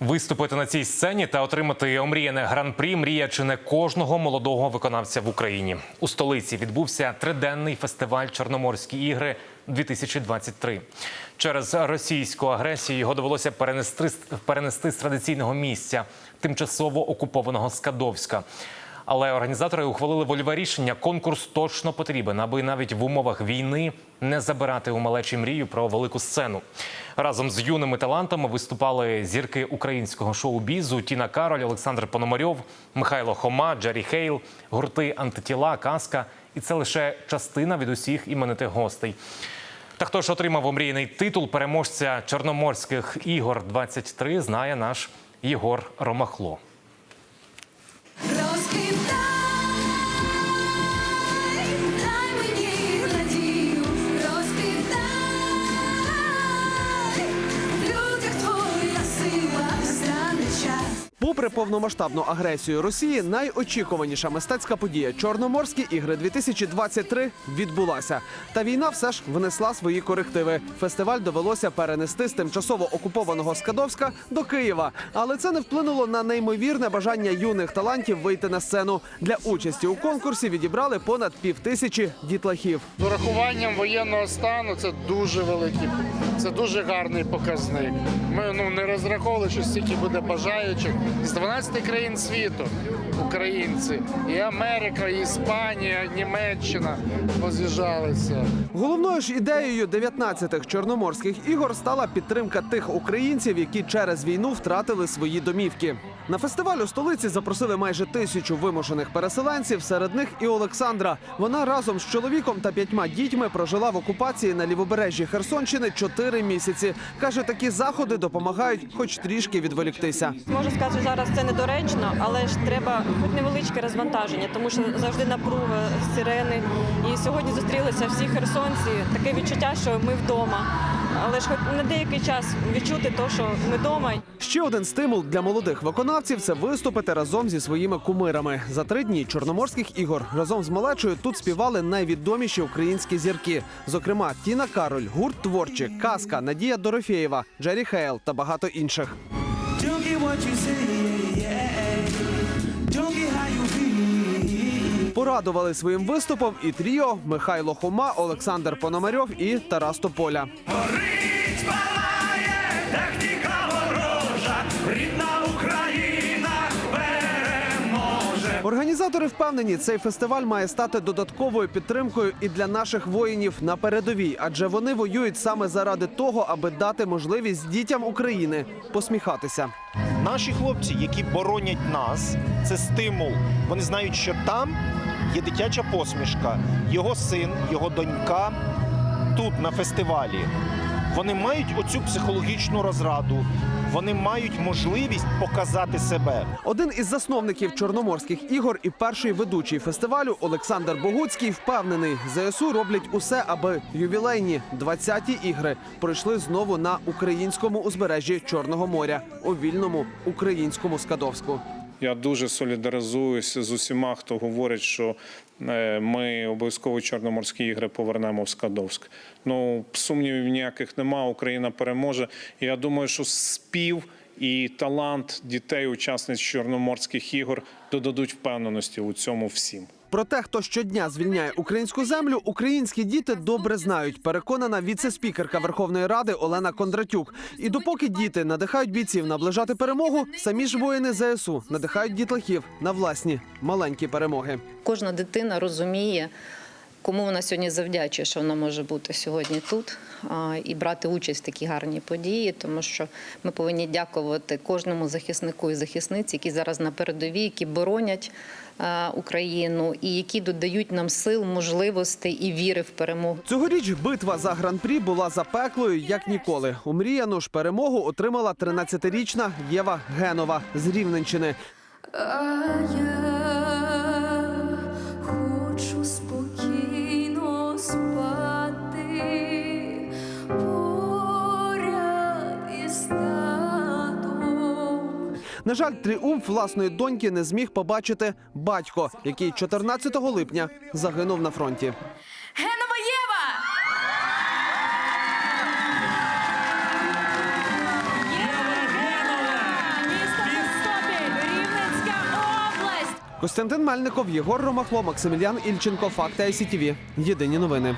Виступити на цій сцені та отримати омріяне гран-прі мрія чи не кожного молодого виконавця в Україні. У столиці відбувся триденний фестиваль Чорноморські ігри 2023. Через російську агресію його довелося перенести, перенести з традиційного місця тимчасово окупованого Скадовська. Але організатори ухвалили вольове рішення. Конкурс точно потрібен, аби навіть в умовах війни не забирати у малечі мрію про велику сцену. Разом з юними талантами виступали зірки українського шоу-бізу Тіна Кароль, Олександр Пономарьов, Михайло Хома, Джері Хейл, гурти антитіла, казка. І це лише частина від усіх іменитих гостей. Та хто ж отримав омріяний титул переможця Чорноморських ігор 23 знає наш Єгор Ромахло. Попри повномасштабну агресію Росії, найочікуваніша мистецька подія Чорноморські ігри 2023 відбулася. Та війна все ж внесла свої корективи. Фестиваль довелося перенести з тимчасово окупованого Скадовська до Києва. Але це не вплинуло на неймовірне бажання юних талантів вийти на сцену. Для участі у конкурсі відібрали понад півтисячі дітлахів. З урахуванням воєнного стану це дуже великий, це дуже гарний показник. Ми ну не розраховували, що стільки буде бажаючих з 12 країн світу. Українці, і Америка, і Іспанія, і Німеччина поз'їжджалися. Головною ж ідеєю 19-х чорноморських ігор стала підтримка тих українців, які через війну втратили свої домівки. На фестиваль у столиці запросили майже тисячу вимушених переселенців. Серед них і Олександра. Вона разом з чоловіком та п'ятьма дітьми прожила в окупації на лівобережжі Херсонщини чотири місяці. каже, такі заходи допомагають, хоч трішки відволіктися. Можу сказати, зараз це недоречно, але ж треба хоч невеличке розвантаження, тому що завжди напруга, сирени. І сьогодні зустрілися всі херсонці. Таке відчуття, що ми вдома. Але ж хоч на деякий час відчути то, що ми вдома. Ще один стимул для молодих виконавців це виступити разом зі своїми кумирами. За три дні чорноморських ігор разом з малечою тут співали найвідоміші українські зірки. Зокрема, Тіна Кароль, гурт творчі, казка, Надія Дорофєєва, Джері Хейл та багато інших. Порадували своїм виступом і тріо Михайло Хома, Олександр Пономарьов і Тарас Тополя. Організатори впевнені, цей фестиваль має стати додатковою підтримкою і для наших воїнів на передовій, адже вони воюють саме заради того, аби дати можливість дітям України посміхатися. Наші хлопці, які боронять нас, це стимул. Вони знають, що там є дитяча посмішка, його син, його донька тут на фестивалі. Вони мають оцю психологічну розраду, вони мають можливість показати себе. Один із засновників чорноморських ігор і перший ведучий фестивалю Олександр Богуцький впевнений, ЗСУ роблять усе, аби ювілейні 20-ті ігри пройшли знову на українському узбережжі Чорного моря у вільному українському Скадовську. Я дуже солідаризуюся з усіма, хто говорить, що е, ми обов'язково Чорноморські ігри повернемо в Скадовськ. Ну сумнівів ніяких нема. Україна переможе. Я думаю, що спів і талант дітей, учасниць Чорноморських ігор, додадуть впевненості у цьому всім. Про те, хто щодня звільняє українську землю, українські діти добре знають. Переконана віце-спікерка Верховної Ради Олена Кондратюк. І допоки діти надихають бійців наближати перемогу, самі ж воїни ЗСУ надихають дітлахів на власні маленькі перемоги. Кожна дитина розуміє, кому вона сьогодні завдячує, що вона може бути сьогодні тут і брати участь в такій гарній події, тому що ми повинні дякувати кожному захиснику і захисниці, які зараз на передовій, які боронять Україну і які додають нам сил, можливостей і віри в перемогу. Цьогоріч битва за гран-прі була запеклою як ніколи. У мріяну ж перемогу отримала 13-річна Єва Генова з Рівненщини. На жаль, тріумф власної доньки не зміг побачити батько, який 14 липня загинув на фронті. Генова Єва! Костянтин Мельников, Єгор Ромахло, Максимілян Ільченко. Факти ICTV. Єдині новини.